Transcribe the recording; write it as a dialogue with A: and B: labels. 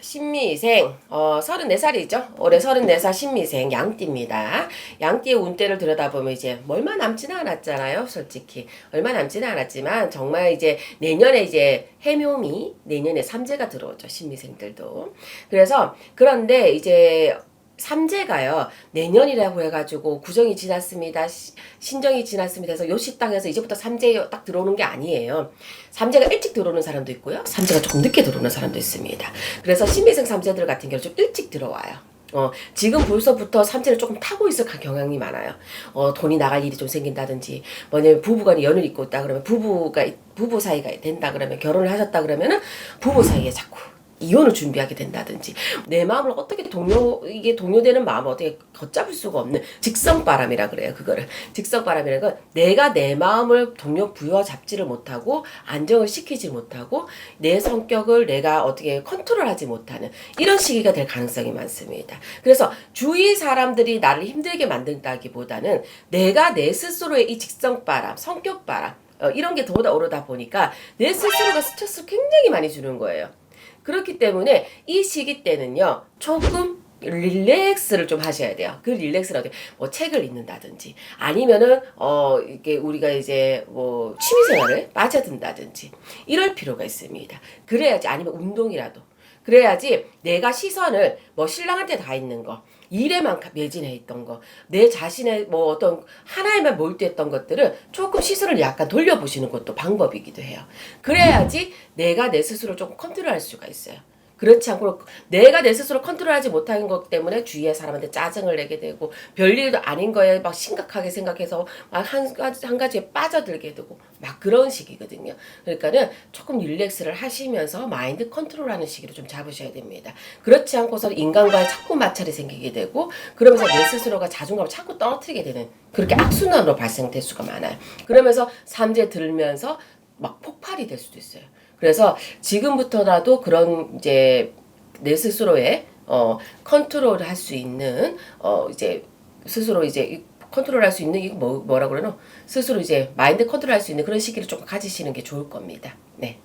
A: 신미생, 어, 34살이죠. 올해 34살 신미생 양띠입니다. 양띠의 운대를 들여다보면 이제 뭐 얼마 남지는 않았잖아요. 솔직히. 얼마 남지는 않았지만 정말 이제 내년에 이제 해묘미, 내년에 삼재가 들어오죠. 신미생들도. 그래서 그런데 이제 삼재가요. 내년이라고 해가지고 구정이 지났습니다. 시- 신정이 지났습니다. 해서 요시 땅에서 이제부터 삼재 딱 들어오는 게 아니에요. 삼재가 일찍 들어오는 사람도 있고요. 삼재가 조금 늦게 들어오는 사람도 있습니다. 그래서 신미생 삼재들 같은 경우 좀 일찍 들어와요. 어, 지금 벌써부터 삼재를 조금 타고 있을 경향이 많아요. 어, 돈이 나갈 일이 좀 생긴다든지, 뭐냐면 부부간에 연을 잇고 있다 그러면 부부가, 부부 사이가 된다 그러면 결혼을 하셨다 그러면은 부부 사이에 자꾸 이혼을 준비하게 된다든지 내 마음을 어떻게 동요 이게 동요되는 마음을 어떻게 걷잡을 수가 없는 직성 바람이라 그래요 그거를 직성 바람이라는 건 내가 내 마음을 동요 부여 잡지를 못하고 안정을 시키지 못하고 내 성격을 내가 어떻게 컨트롤하지 못하는 이런 시기가 될 가능성이 많습니다 그래서 주위 사람들이 나를 힘들게 만든다기보다는 내가 내 스스로의 이 직성 바람 성격 바람 어, 이런 게 더 오르다 보니까 내 스스로가 스트레스를 굉장히 많이 주는 거예요. 그렇기 때문에 이 시기 때는요 조금 릴렉스를 좀 하셔야 돼요. 그 어떻게 뭐 책을 읽는다든지 아니면은 어 이게 우리가 이제 뭐 취미 생활을 빠져든다든지 이럴 필요가 있습니다. 그래야지 아니면 운동이라도 그래야지 내가 시선을 뭐 신랑한테 다 있는 거 일에만 가- 매진해 있던 거, 내 자신의 뭐 어떤 하나에만 몰두했던 것들을 조금 시선을 약간 돌려보시는 것도 방법이기도 해요. 그래야지 내가 내 스스로 조금 컨트롤할 수가 있어요. 그렇지 않고 내가 내 스스로 컨트롤하지 못하는 것 때문에 주위의 사람한테 짜증을 내게 되고 별일도 아닌 거에 막 심각하게 생각해서 막 한 가지 한 가지에 빠져들게 되고 막 그런 시기거든요. 그러니까는 조금 릴렉스를 하시면서 마인드 컨트롤하는 시기를 좀 잡으셔야 됩니다. 그렇지 않고서 인간과의 자꾸 마찰이 생기게 되고 그러면서 내 스스로가 자존감을 자꾸 떨어뜨리게 되는 그렇게 악순환으로 발생될 수가 많아요. 그러면서 삼재 들면서 막 폭발이 될 수도 있어요. 그래서 지금부터라도 그런 이제 내 스스로의 어 컨트롤을 할수 있는 어 이제 스스로 이제 이 컨트롤 할 수 있는 이거 뭐 뭐라 그러노 스스로 이제 마인드 컨트롤 할 수 있는 그런 시기를 조금 가지시는 게 좋을 겁니다. 네.